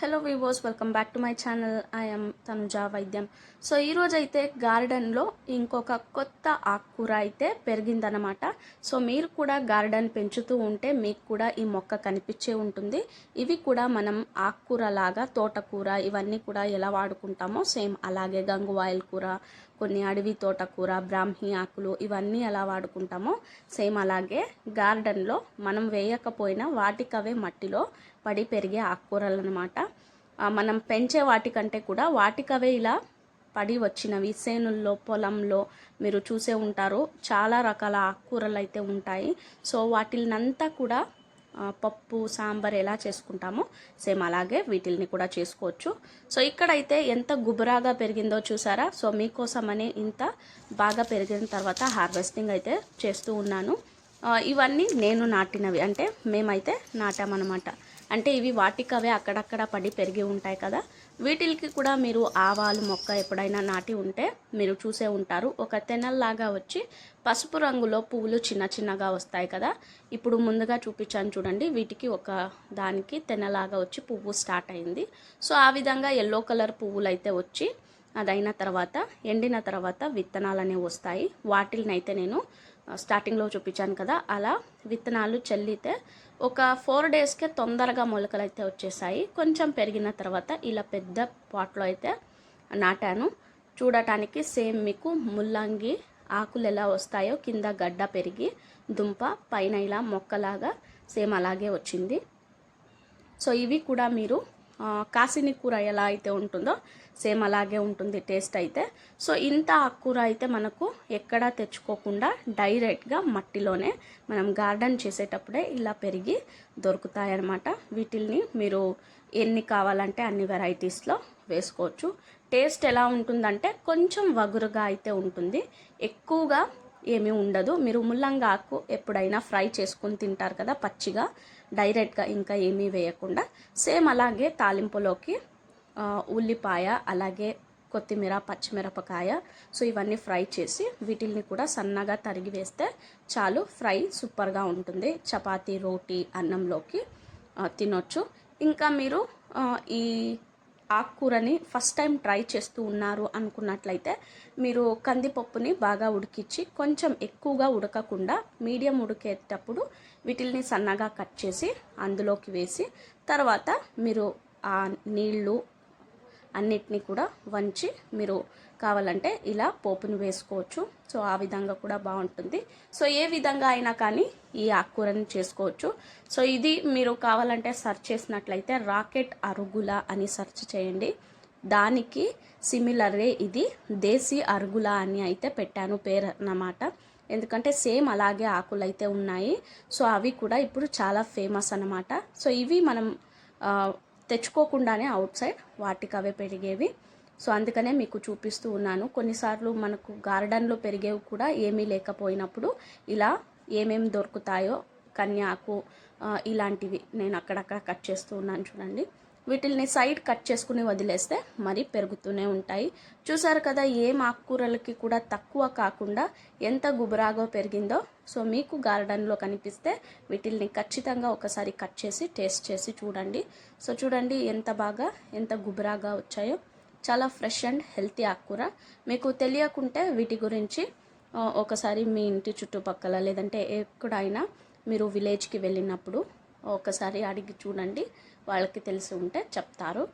Hello వీవోస్ welcome back to my channel I'm Tanuja వైద్యం so ఈరోజు అయితే గార్డెన్లో ఇంకొక కొత్త ఆకుకూర అయితే పెరిగిందనమాట సో మీరు కూడా గార్డెన్ పెంచుతూ ఉంటే మీకు కూడా ఈ మొక్క కనిపించే ఉంటుంది. ఇవి కూడా మనం ఆకుకూర లాగా తోటకూర ఇవన్నీ కూడా ఎలా వాడుకుంటామో సేమ్ అలాగే గంగువాయల కూర కొన్ని అడవి తోటకూర బ్రాహ్మి ఆకులు ఇవన్నీ ఎలా వాడుకుంటామో సేమ్ అలాగే గార్డెన్లో మనం వేయకపోయినా వాటికవే మట్టిలో పడి పెరిగే ఆకుకూరలు అనమాట మనం పెంచే వాటికంటే కూడా వాటికవే ఇలా పడి వచ్చినవి సేనుల్లో పొలంలో మీరు చూసే ఉంటారు. చాలా రకాల ఆకుకూరలు అయితే ఉంటాయి. సో వాటినంతా కూడా పప్పు సాంబార్ ఎలా చేసుకుంటామో సేమ్ అలాగే వీటిల్ని కూడా చేసుకోవచ్చు. సో ఇక్కడైతే ఎంత గుబురాగా పెరిగిందో చూసారా? సో మీకోసమని ఇంత బాగా పెరిగిన తర్వాత హార్వెస్టింగ్ అయితే చేస్తూ ఉన్నాను. ఇవన్నీ నేను నాటినవి. అంటే మేమైతే నాటామన్నమాట. అంటే ఇవి వాటికవే అక్కడక్కడ పడి పెరిగి ఉంటాయి కదా. వీటికి కూడా మీరు ఆవాలు మొక్క ఎప్పుడైనా నాటి ఉంటే మీరు చూసే ఉంటారు. ఒక తెనల్లాగా వచ్చి పసుపు రంగులో పువ్వులు చిన్న చిన్నగా వస్తాయి కదా. ఇప్పుడు ముందుగా చూపించాను చూడండి. వీటికి ఒక దానికి తెనలాగా వచ్చి పువ్వు స్టార్ట్ అయింది. సో ఆ విధంగా ఎల్లో కలర్ పువ్వులు అయితే వచ్చి అదైన తర్వాత ఎండిన తర్వాత విత్తనాలు అనేవి వస్తాయి. వాటిని అయితే నేను స్టార్టింగ్లో చూపించాను కదా అలా విత్తనాలు చల్లితే ఒక ఫోర్ డేస్కే తొందరగా మొలకలు అయితే వచ్చేసాయి. కొంచెం పెరిగిన తర్వాత ఇలా పెద్ద పాట్లో అయితే నాటాను. చూడటానికి సేమ్ మీకు ముల్లంగి ఆకులు ఎలా వస్తాయో కింద గడ్డ పెరిగి దుంప పైన ఇలా మొక్కలాగా సేమ్ అలాగే వచ్చింది. సో ఇవి కూడా మీరు కాసిని కూర ఎలా అయితే ఉంటుందో సేమ్ అలాగే ఉంటుంది టేస్ట్ అయితే. సో ఇంత ఆకుకూర అయితే మనకు ఎక్కడా తెచ్చుకోకుండా డైరెక్ట్గా మట్టిలోనే మనం గార్డెన్ చేసేటప్పుడే ఇలా పెరిగి దొరుకుతాయి అన్నమాట వీటిల్ని మీరు ఎన్ని కావాలంటే అన్ని వెరైటీస్లో వేసుకోవచ్చు. టేస్ట్ ఎలా ఉంటుందంటే కొంచెం వగురుగా అయితే ఉంటుంది. ఎక్కువగా ఏమీ ఉండదు. మీరు ముల్లంగా ఆకు ఎప్పుడైనా ఫ్రై చేసుకుని తింటారు కదా పచ్చిగా డైరెక్ట్గా ఇంకా ఏమీ వేయకుండా. సేమ్ అలాగే తాలింపులోకి ఉల్లిపాయ అలాగే కొత్తిమీర పచ్చిమిరపకాయ సో ఇవన్నీ ఫ్రై చేసి వీటిల్ని కూడా సన్నగా తరిగి వేస్తే చాలు ఫ్రై సూపర్గా ఉంటుంది. చపాతీ రోటీ అన్నంలోకి తినొచ్చు. ఇంకా మీరు ఈ ఆకుకూరని ఫస్ట్ టైం ట్రై చేస్తూ ఉన్నారు అనుకున్నట్లయితే మీరు కందిపప్పుని బాగా ఉడికించి కొంచెం ఎక్కువగా ఉడకకుండా మీడియం ఉడికేటప్పుడు వీటిల్ని సన్నగా కట్ చేసి అందులోకి వేసి తర్వాత మీరు ఆ నీళ్ళు అన్నిటినీ కూడా వంచి మీరు కావాలంటే ఇలా పోపుని వేసుకోవచ్చు. సో ఆ విధంగా కూడా బాగుంటుంది. సో ఏ విధంగా అయినా కానీ ఈ ఆకుకూరని చేసుకోవచ్చు. సో ఇది మీరు కావాలంటే సెర్చ్ చేసినట్లయితే రాకెట్ అరుగుల అని సెర్చ్ చేయండి. దానికి సిమిలరే ఇది దేశీ అరుగుల అని అయితే పెట్టాను పేరు అన్నమాట. ఎందుకంటే సేమ్ అలాగే ఆకులు అయితే ఉన్నాయి. సో అవి కూడా ఇప్పుడు చాలా ఫేమస్ అన్నమాట. సో ఇవి మనం తెచ్చుకోకుండానే అవుట్ సైడ్ వాటికి అవే పెరిగేవి. సో అందుకనే మీకు చూపిస్తూ ఉన్నాను. కొన్నిసార్లు మనకు గార్డెన్లో పెరిగేవి కూడా ఏమీ లేకపోయినప్పుడు ఇలా ఏమేమి దొరుకుతాయో కన్యాకు ఇలాంటివి నేను అక్కడక్కడ కట్ చేస్తూ ఉన్నాను చూడండి. వీటిల్ని సైడ్ కట్ చేసుకుని వదిలేస్తే మరి పెరుగుతూనే ఉంటాయి. చూసారు కదా ఏం ఆకుకూరలకి కూడా తక్కువ కాకుండా ఎంత గుబురాగా పెరిగిందో. సో మీకు గార్డెన్లో కనిపిస్తే వీటిల్ని ఖచ్చితంగా ఒకసారి కట్ చేసి టేస్ట్ చేసి చూడండి. సో చూడండి ఎంత బాగా ఎంత గుబురాగా వచ్చాయో. చాలా ఫ్రెష్ అండ్ హెల్తీ ఆకుకూర. మీకు తెలియకుంటే వీటి గురించి ఒకసారి మీ ఇంటి చుట్టుపక్కల లేదంటే ఎక్కడైనా మీరు విలేజ్కి వెళ్ళినప్పుడు ఒకసారి అడిగి చూడండి. వాళ్ళకి తెలిసి ఉంటే చెప్తారు.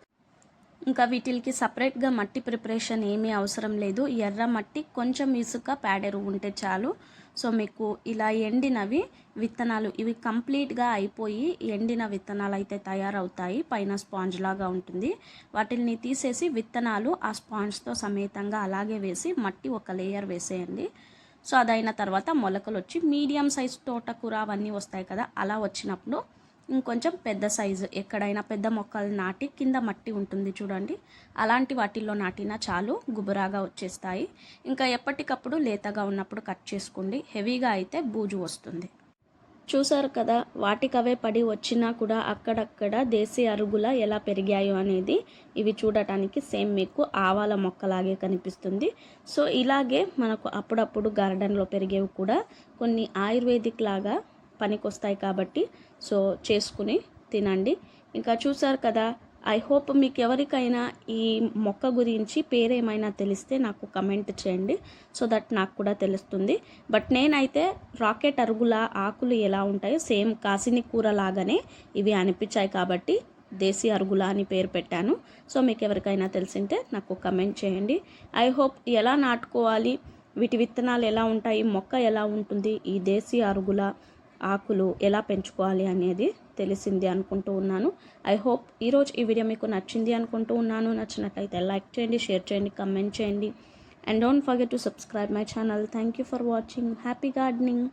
ఇంకా వీటికి సపరేట్గా మట్టి ప్రిపరేషన్ ఏమీ అవసరం లేదు. ఎర్ర మట్టి కొంచెం ఇసుక ప్యాడెరు ఉంటే చాలు. సో మీకు ఇలా ఎండినవి విత్తనాలు ఇవి కంప్లీట్గా అయిపోయి ఎండిన విత్తనాలు అయితే తయారవుతాయి. పైన స్పాంజ్ లాగా ఉంటుంది. వాటిని తీసేసి విత్తనాలు ఆ స్పాంజ్తో సమేతంగా అలాగే వేసి మట్టి ఒక లేయర్ వేసేయండి. సో అదైన తర్వాత మొలకలు వచ్చి మీడియం సైజ్ తోటకూర అవన్నీ వస్తాయి కదా అలా వచ్చినప్పుడు ఇంకొంచెం పెద్ద సైజు ఎక్కడైనా పెద్ద మొక్కలు నాటి కింద మట్టి ఉంటుంది చూడండి. అలాంటి వాటిల్లో నాటినా చాలు గుబురాగా వచ్చేస్తాయి. ఇంకా ఎప్పటికప్పుడు లేతగా ఉన్నప్పుడు కట్ చేసుకోండి. హెవీగా అయితే బూజు వస్తుంది. చూసారు కదా వాటికవే పడి వచ్చినా కూడా అక్కడక్కడ దేశీ అరుగుల ఎలా పెరిగాయో అనేది ఇవి చూడటానికి సేమ్ మీకు ఆవాల మొక్కలాగే కనిపిస్తుంది. సో ఇలాగే మనకు అప్పుడప్పుడు గార్డెన్లో పెరిగేవి కూడా కొన్ని ఆయుర్వేదిక్ లాగా పనికొస్తాయి కాబట్టి సో చేసుకుని తినండి. ఇంకా చూసారు కదా ఐ హోప్ మీకు ఎవరికైనా ఈ మొక్క గురించి పేరేమైనా తెలిస్తే నాకు కమెంట్ చేయండి సో దట్ నాకు కూడా తెలుస్తుంది. బట్ నేనైతే రాకెట్ అరుగుల ఆకులు ఎలా ఉంటాయో సేమ్ కాసిని కూర లాగానే ఇవి అనిపించాయి కాబట్టి దేశీ అరుగుల అని పేరు పెట్టాను. సో మీకు ఎవరికైనా తెలిసింటే నాకు కమెంట్ చేయండి. ఐ హోప్ ఎలా నాటుకోవాలి వీటి విత్తనాలు ఎలా ఉంటాయి మొక్క ఎలా ఉంటుంది ఈ దేశీ అరుగుల ఆకులు ఎలా పెంచుకోవాలి అనేది తెలిసింది అనుకుంటూ ఉన్నాను. ఐ హోప్ ఈరోజు ఈ వీడియో మీకు నచ్చింది అనుకుంటూ ఉన్నాను. నచ్చినట్లయితే లైక్ చేయండి షేర్ చేయండి కమెంట్ చేయండి. And don't forget to subscribe my channel thank you for watching happy gardening